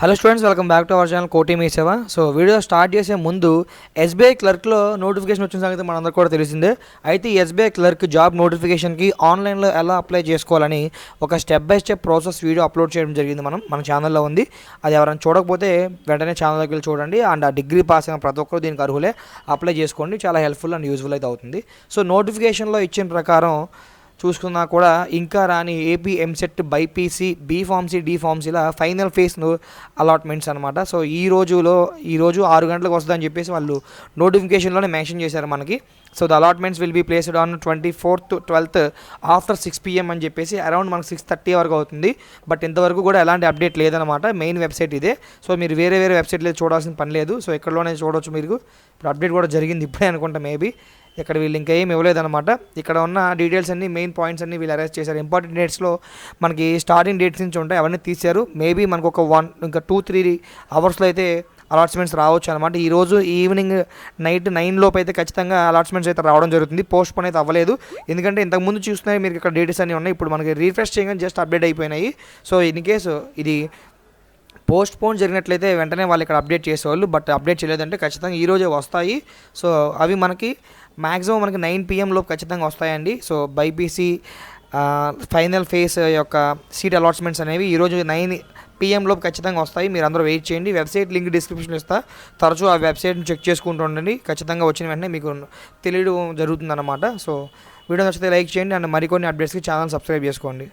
Hello students welcome back to our channel కోటి మీ సేవ. సో వీడియో స్టార్ట్ చేసే ముందు ఎస్బీఐ క్లర్క్లో నోటిఫికేషన్ వచ్చిన సంగతి మనందరూ కూడా తెలిసిందే. అయితే ఎస్బీఐ క్లర్క్ జాబ్ నోటిఫికేషన్కి ఆన్లైన్లో ఎలా అప్లై చేసుకోవాలని ఒక step by step process video upload చేయడం జరిగింది మనం మన ఛానల్లో ఉంది. అది ఎవరైనా చూడకపోతే వెంటనే ఛానల్కి వెళ్ళి చూడండి. అండ్ ఆ డిగ్రీ పాస్ అయిన ప్రతి ఒక్కరు దీనికి అర్హులే. అప్లై చేసుకోండి. చాలా హెల్ప్ఫుల్ అండ్ యూజ్ఫుల్ అయితే అవుతుంది. సో నోటిఫికేషన్లో ఇచ్చిన ప్రకారం చూసుకున్నా కూడా ఇంకా రాని AP EAMCET BiPC B pharmacy D final phase allotments అనమాట సో ఈ రోజులో ఈరోజు ఆరు గంటలకు వస్తుందని చెప్పేసి వాళ్ళు నోటిఫికేషన్లోనే మెన్షన్ చేశారు మనకి. So the allotments will be placed on twenty fourth twelfth after six PM అని చెప్పేసి అరౌండ్ మనకు సిక్స్ థర్టీ వరకు అవుతుంది. బట్ ఇంతవరకు కూడా ఎలాంటి అప్డేట్ లేదనమాట మెయిన్ వెబ్సైట్ ఇదే. సో మీరు వేరే వేరే వెబ్సైట్లో చూడాల్సిన పని లేదు. సో ఎక్కడలోనే చూడవచ్చు మీరు. ఇప్పుడు అప్డేట్ కూడా జరిగింది ఇప్పుడే అనుకుంటా మేబీ ఇక్కడ వీళ్ళు ఇంకా ఏమి ఇవ్వలేదన్నమాట. ఇక్కడ ఉన్న డీటెయిల్స్ అన్ని మెయిన్ పాయింట్స్ అన్ని వీళ్ళు అరెస్ట్ చేశారు. ఇంపార్టెంట్ డేట్స్లో మనకి స్టార్టింగ్ డేట్స్ నుంచి ఉంటాయి అవన్నీ తీశారు. మేబీ మనకు ఒక వన్ ఇంకా టూ త్రీ అవర్స్లో అయితే అలాట్స్మెంట్స్ రావచ్చు అనమాట ఈరోజు ఈవినింగ్ నైట్ నైన్ లోపు అయితే ఖచ్చితంగా అలాట్స్మెంట్స్ అయితే రావడం జరుగుతుంది. పోస్ట్ పోన్ అయితే అవ్వలేదు. ఎందుకంటే ఇంతకుముందు చూస్తున్నాయి మీరు ఇక్కడ డేట్స్ అన్ని ఉన్నాయి. ఇప్పుడు మనకి రీఫ్రెష్ చేయగానే జస్ట్ అప్డేట్ అయిపోయినాయి. సో ఇన్ కేసు ఇది పోస్ట్ పోన్ జరిగినట్లయితే వెంటనే వాళ్ళు ఇక్కడ అప్డేట్ చేసేవాళ్ళు బట్ అప్డేట్ చేయలేదంటే ఖచ్చితంగా ఈరోజే వస్తాయి. సో అవి మనకి మ్యాక్సిమం మనకి నైన్ పిఎం ఖచ్చితంగా వస్తాయండి. సో బైపీసీ ఫైనల్ ఫేస్ యొక్క సీట్ అలాట్మెంట్స్ అనేవి ఈరోజు నైన్ పిఎంలోపు ఖచ్చితంగా వస్తాయి. మీరు అందరూ వెయిట్ చేయండి. వెబ్సైట్ లింక్ డిస్క్రిప్షన్ ఇస్తా. తరచూ ఆ వెబ్సైట్ని చెక్ చేసుకుంటూ ఉండండి. ఖచ్చితంగా వచ్చిన వెంటనే మీకు తెలియడం జరుగుతుందన్నమాట. సో వీడియో నచ్చితే లైక్ చేయండి. అండ్ మరికొన్ని అప్డేట్స్కి ఛానల్ సబ్స్క్రైబ్ చేసుకోండి.